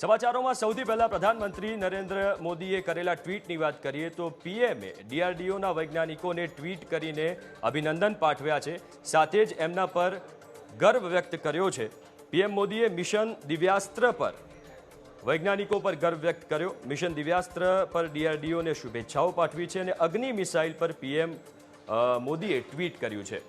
સમાચારોમાં સૌથી પહેલા પ્રધાનમંત્રી નરેન્દ્ર મોદીએ કરેલા ટ્વીટની વાત કરીએ તો પીએમએ, ડીઆરડીઓના વૈજ્ઞાનિકોને ટ્વીટ કરીને અભિનંદન પાઠવ્યા છે. સાથે જ એમના પર ગર્વ વ્યક્ત કર્યો છે. પીએમ મોદીએ મિશન દિવ્યાસ્ત્ર પર વૈજ્ઞાનિકો પર ગર્વ વ્યક્ત કર્યો. મિશન દિવ્યાસ્ત્ર પર ડીઆરડીઓને શુભેચ્છાઓ પાઠવી છે અને અગ્નિ મિસાઇલ પર પીએમ મોદીએ ટ્વીટ કર્યું છે.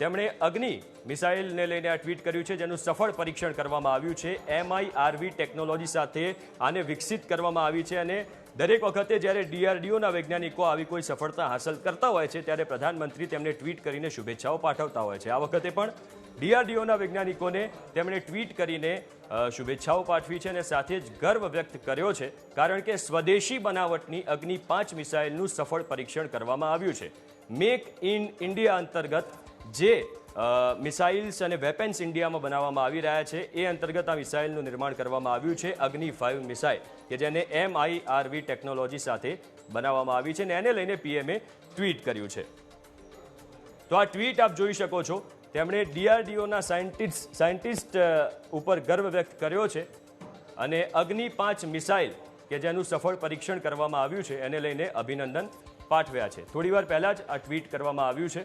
તેમણે અગ્નિ મિસાઇલને લઈને આ ટ્વીટ કર્યું છે, જેનું સફળ પરીક્ષણ કરવામાં આવ્યું છે. એમઆઈઆરવી ટેકનોલોજી સાથે આને વિકસિત કરવામાં આવી છે અને દરેક વખતે જ્યારે ડીઆરડીઓના વૈજ્ઞાનિકો આવી કોઈ સફળતા હાંસલ કરતા હોય છે, ત્યારે પ્રધાનમંત્રી તેમને ટ્વીટ કરીને શુભેચ્છાઓ પાઠવતા હોય છે. આ વખતે પણ ડીઆરડીઓના વૈજ્ઞાનિકોને તેમણે ટ્વીટ કરીને શુભેચ્છાઓ પાઠવી છે અને સાથે જ ગર્વ વ્યક્ત કર્યો છે, કારણ કે સ્વદેશી બનાવટની અગ્નિ પાંચ મિસાઇલનું સફળ પરીક્ષણ કરવામાં આવ્યું છે. મેક ઇન ઇન્ડિયા અંતર્ગત જે મિસાઇલ્સ અને વેપન્સ ઇન્ડિયામાં બનાવવામાં આવી રહ્યા છે, એ અંતર્ગત આ મિસાઇલનું નિર્માણ કરવામાં આવ્યું છે, અગ્નિ ફાઇવ મિસાઇલ, કે જેને એમઆઈઆરવી ટેકનોલોજી સાથે બનાવવામાં આવી છે અને એને લઈને પીએમએ ટ્વીટ કર્યું છે. તો આ ટ્વીટ આપ જોઈ શકો છો, તેમણે ડીઆરડીઓના સાયન્ટિસ્ટ સાયન્ટિસ્ટ ઉપર ગર્વ વ્યક્ત કર્યો છે, અને અગ્નિ પાંચ મિસાઇલ, કે જેનું સફળ પરીક્ષણ કરવામાં આવ્યું છે, એને લઈને અભિનંદન પાઠવ્યા છે. થોડીવાર પહેલાં જ આ ટ્વીટ કરવામાં આવ્યું છે.